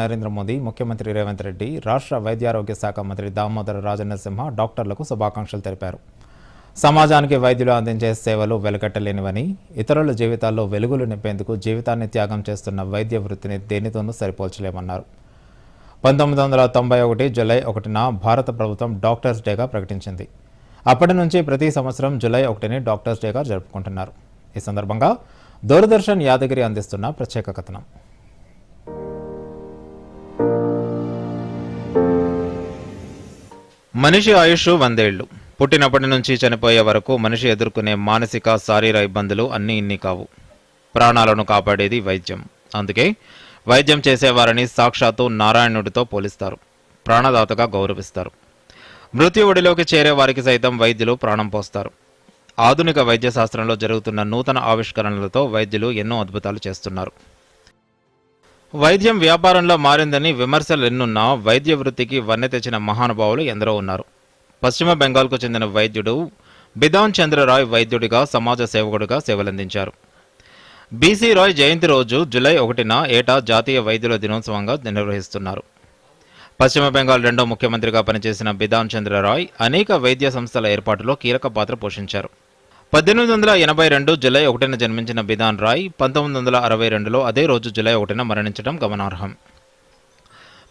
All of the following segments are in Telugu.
నరేంద్ర మోదీ ముఖ్యమంత్రి రేవంత్ రెడ్డి రాష్ట్ర వైద్యారోగ్య శాఖ మంత్రి దామోదర రాజనరసింహ డాక్టర్లకు శుభాకాంక్షలు తెలిపారు. సమాజానికి వైద్యులు అందించే సేవలు వెలకట్టలేనివని ఇతరుల జీవితాల్లో వెలుగులు నింపేందుకు జీవితాన్ని త్యాగం చేస్తున్న వైద్య వృత్తిని దేనితోనూ సరిపోల్చలేమన్నారు. పంతొమ్మిది వందల తొంభై ఒకటి జూలై ఒకటిన భారత ప్రభుత్వం డాక్టర్స్ డేగా ప్రకటించింది. అప్పటి నుంచి ప్రతి సంవత్సరం జూలై ఒకటిని డాక్టర్స్ డేగా జరుపుకుంటున్నారు. ఈ సందర్భంగా దూరదర్శన్ యాదగిరి అందిస్తున్న ప్రత్యేక కథనం. మనిషి ఆయుష్ వందేళ్ళు. పుట్టినప్పటి నుంచి చనిపోయే వరకు మనిషి ఎదుర్కొనే మానసిక శారీర ఇబ్బందులు అన్నీ ఇన్ని కావు. ప్రాణాలను కాపాడేది వైద్యం. అందుకే వైద్యం చేసేవారిని సాక్షాత్తు నారాయణుడితో పోలిస్తారు. ప్రాణదాతగా గౌరవిస్తారు. మృత్యు ఒడిలోకి చేరే వారికి సైతం వైద్యులు ప్రాణం పోస్తారు. ఆధునిక వైద్య శాస్త్రంలో జరుగుతున్న నూతన ఆవిష్కరణలతో వైద్యులు ఎన్నో అద్భుతాలు చేస్తున్నారు. వైద్యం వ్యాపారంలో మారిందని విమర్శలు ఎన్నున్నా వైద్య వృత్తికి వన్నె తెచ్చిన మహానుభావులు ఎందరో ఉన్నారు. పశ్చిమ బెంగాల్కు చెందిన వైద్యుడు బిధాన్ చంద్రరాయ్ వైద్యుడిగా సమాజ సేవకుడిగా సేవలందించారు. బీసీ రాయ్ జయంతి రోజు జూలై ఒకటిన ఏటా జాతీయ వైద్యుల దినోత్సవంగా నిర్వహిస్తున్నారు. పశ్చిమ బెంగాల్ రెండో ముఖ్యమంత్రిగా పనిచేసిన బిధాన్ చంద్రరాయ్ అనేక వైద్య సంస్థల ఏర్పాటులో కీలక పాత్ర పోషించారు. పద్దెనిమిది వందల ఎనభై రెండు జులై ఒకటిన జన్మించిన బిధాన్ రాయ్ పంతొమ్మిది వందల అరవై రెండులో అదే రోజు జులై ఒకటిన మరణించడం గమనార్హం.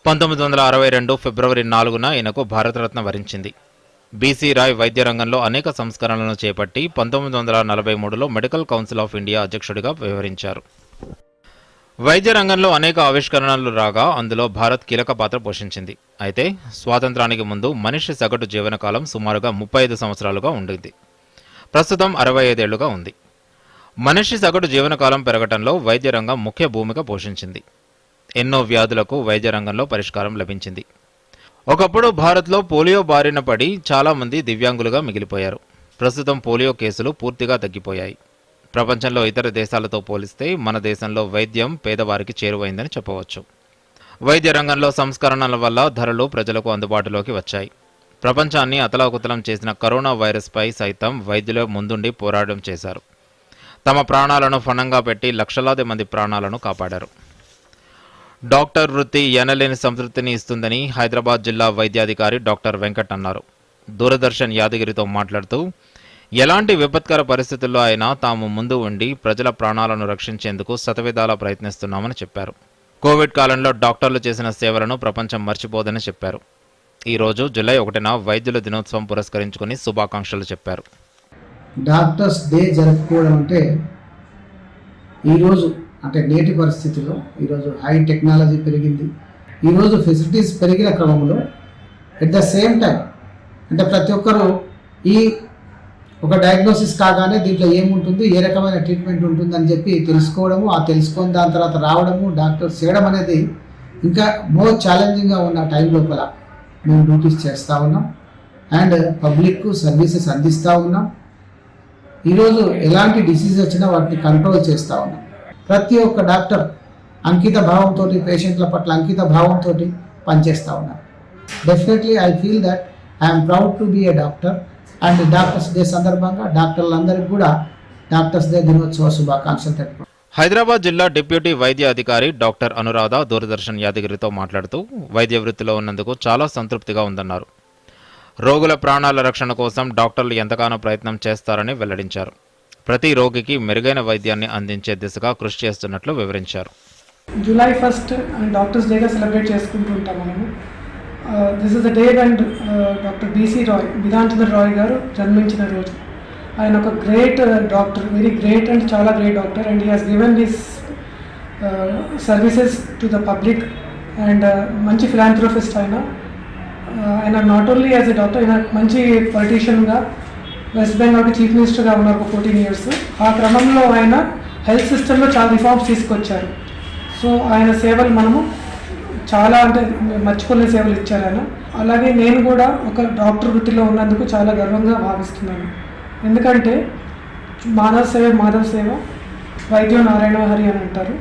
పంతొమ్మిది వందల అరవై రెండు ఫిబ్రవరి నాలుగున ఈయనకు భారతరత్న వరించింది. బీసీ రాయ్ వైద్య రంగంలో అనేక సంస్కరణలను చేపట్టి పంతొమ్మిది వందల నలభై మూడులో మెడికల్ కౌన్సిల్ ఆఫ్ ఇండియా అధ్యక్షుడిగా వ్యవహరించారు వైద్య రంగంలో అనేక ఆవిష్కరణలు రాగా అందులో భారత్ కీలక పాత్ర పోషించింది. అయితే స్వాతంత్రానికి ముందు మనిషి సగటు జీవనకాలం సుమారుగా ముప్పై ఐదు సంవత్సరాలుగా ఉండింది. ప్రస్తుతం అరవై ఐదేళ్ళుగా ఉంది. మనిషి సగటు జీవనకాలం పెరగటంలో వైద్య రంగం ముఖ్య భూమిక పోషించింది. ఎన్నో వ్యాధులకు వైద్య రంగంలో పరిష్కారం లభించింది. ఒకప్పుడు భారత్లో పోలియో బారిన పడి చాలామంది దివ్యాంగులుగా మిగిలిపోయారు. ప్రస్తుతం పోలియో కేసులు పూర్తిగా తగ్గిపోయాయి. ప్రపంచంలో ఇతర దేశాలతో పోలిస్తే మన దేశంలో వైద్యం పేదవారికి చేరువైందని చెప్పవచ్చు. వైద్య రంగంలో సంస్కరణల వల్ల ధరలు ప్రజలకు అందుబాటులోకి వచ్చాయి. ప్రపంచాన్ని అతలాకుతలం చేసిన కరోనా వైరస్పై సైతం వైద్యులు ముందుండి పోరాటం చేశారు. తమ ప్రాణాలను ఫణంగా పెట్టి లక్షలాది మంది ప్రాణాలను కాపాడారు. డాక్టర్ వృత్తి ఎనలేని సంతృప్తిని ఇస్తుందని హైదరాబాద్ జిల్లా వైద్యాధికారి డాక్టర్ వెంకట్ అన్నారు. దూరదర్శన్ యాదగిరితో మాట్లాడుతూ ఎలాంటి విపత్కర పరిస్థితుల్లో అయినా తాము ముందు ఉండి ప్రజల ప్రాణాలను రక్షించేందుకు శతవిధాలా ప్రయత్నిస్తున్నామని చెప్పారు. కోవిడ్ కాలంలో డాక్టర్లు చేసిన సేవలను ప్రపంచం మర్చిపోదని చెప్పారు. ఈరోజు జులై జూలై ఒకటిన వైద్యుల దినోత్సవం పురస్కరించుకుని శుభాకాంక్షలు చెప్పారు. డాక్టర్స్ డే జరుపుకోవడం అంటే ఈరోజు అంటే నేటి పరిస్థితుల్లో ఈరోజు హై టెక్నాలజీ పెరిగింది. ఈరోజు ఫెసిలిటీస్ పెరిగిన క్రమంలో ఎట్ ద సేమ్ టైం అంటే ప్రతి ఒక్కరూ ఈ ఒక డయాగ్నోసిస్ కాగానే దీంట్లో ఏముంటుంది ఏ రకమైన ట్రీట్మెంట్ ఉంటుంది అని చెప్పి తెలుసుకోవడము ఆ తెలుసుకొని దాని తర్వాత రావడము డాక్టర్స్ చేయడం అనేది ఇంకా మోర్ ఛాలెంజింగ్గా ఉన్న టైం లోపల. మేము డ్యూటీస్ చేస్తూ ఉన్నాం. అండ్ పబ్లిక్కు సర్వీసెస్ అందిస్తూ ఉన్నాం. ఈరోజు ఎలాంటి డిసీజ్ వచ్చినా వాటిని కంట్రోల్ చేస్తూ ఉన్నాం. ప్రతి ఒక్క డాక్టర్ అంకిత భావంతో పేషెంట్ల పట్ల అంకిత భావంతో పనిచేస్తూ ఉన్నారు definitely I feel that I'm proud to be a doctor and doctors day సందర్భంగా డాక్టర్లందరికీ కూడా డాక్టర్స్ డే దినోత్సవ శుభాకాంక్షలు తెలుపు హైదరాబాద్ జిల్లా డిప్యూటీ వైద్య అధికారి డాక్టర్ అనురాధ దూరదర్శన్ యాదగిరితో మాట్లాడుతూ వైద్య వృత్తిలో ఉన్నందుకు చాలా సంతృప్తిగా ఉందన్నారు. రోగుల ప్రాణాల రక్షణ కోసం డాక్టర్లు ఎంతగానో ప్రయత్నం చేస్తారని వెల్లడించారు. ప్రతి రోగికి మెరుగైన వైద్యాన్ని అందించే దిశగా కృషి చేస్తున్నట్లు వివరించారు. జూలై ఫస్ట్ డాక్టర్స్ డేగా సెలబ్రేట్ చేసుకుంటుంటాం మనము. This is the day and doctor BC Roy Bidhan Chandra Roy garu జన్మించిన రోజు. ఆయన ఒక great doctor very great and చాలా great doctor and he has given this services to the public and మంచి ఫిలాంథ్రోఫిస్ట్ ఆయన. Uh, ఆయన not only as a doctor ఆయన మంచి పొలిటీషియన్గా వెస్ట్ బెంగాల్కి చీఫ్ మినిస్టర్గా ఉన్నారు ఒక ఫోర్టీన్ ఇయర్స్ ఆ క్రమంలో ఆయన హెల్త్ సిస్టంలో చాలా రిఫార్మ్స్ తీసుకొచ్చారు. సో ఆయన సేవలు మనము చాలా అంటే మర్చిపోలేని సేవలు ఇచ్చారు ఆయన. అలాగే నేను కూడా ఒక డాక్టర్ వృత్తిలో ఉన్నందుకు చాలా గర్వంగా భావిస్తున్నాను. ఎందుకంటే మానవ సేవ మాధవ సేవ వైద్యం నారాయణ హరి అని అంటారు.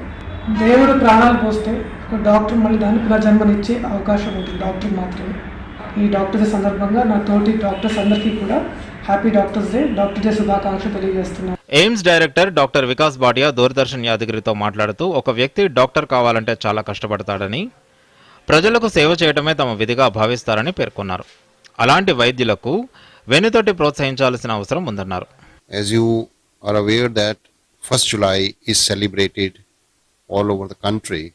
దేవుడు ప్రాణాలు పోస్తే ఒక డాక్టర్ మళ్ళీ దాన్ని పునర్జన్మనిచ్చే అవకాశం ఉంటుంది డాక్టర్ మాత్రమే. ఈ డాక్టర్ డే సందర్భంగా నా తోటి డాక్టర్స్ అందరికీ కూడా happy doctors day doctor day శుభాకాంక్షలు తెలియజేస్తున్నాను. AIIMS director doctor Vikas Bhatia Doordarshan యాదగిరితో మాట్లాడుతూ ఒక వ్యక్తి డాక్టర్ కావాలంటే చాలా కష్టపడతాడని ప్రజలకు సేవ చేయడమే తమ విధిగా భావిస్తారని పేర్కొన్నారు. అలాంటి వైద్యులకు వెనుతోటి ప్రోత్సహించాల్సిన అవసరం ఉందన్నారు As you are aware that 1st July is celebrated all over the country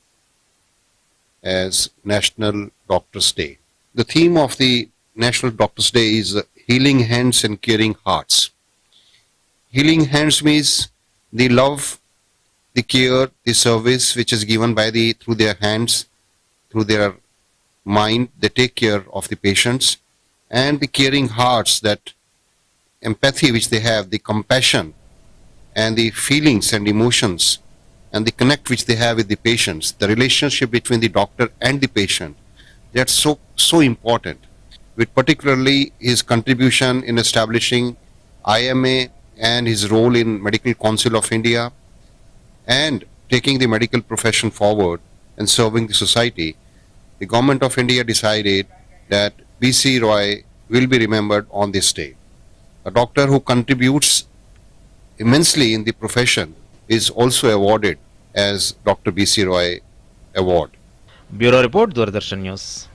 as National Doctors Day. The theme of the National Doctors Day is uh, healing hands and caring hearts. Healing hands means the love, the care, the service which is given by the through their hands, through their mind, they take care of the patients, and the caring hearts that empathy which they have, the compassion and the feelings and emotions and the connect which they have with the patients, the relationship between the doctor and the patient, that's so so important. With particularly his contribution in establishing IMA and his role in Medical Council of India and taking the medical profession forward and serving the society, the government of India decided that B.C. Roy will be remembered on this day. A doctor who contributes immensely in the profession is also awarded as Dr. B.C. Roy Award. Bureau Report, Doordarshan News.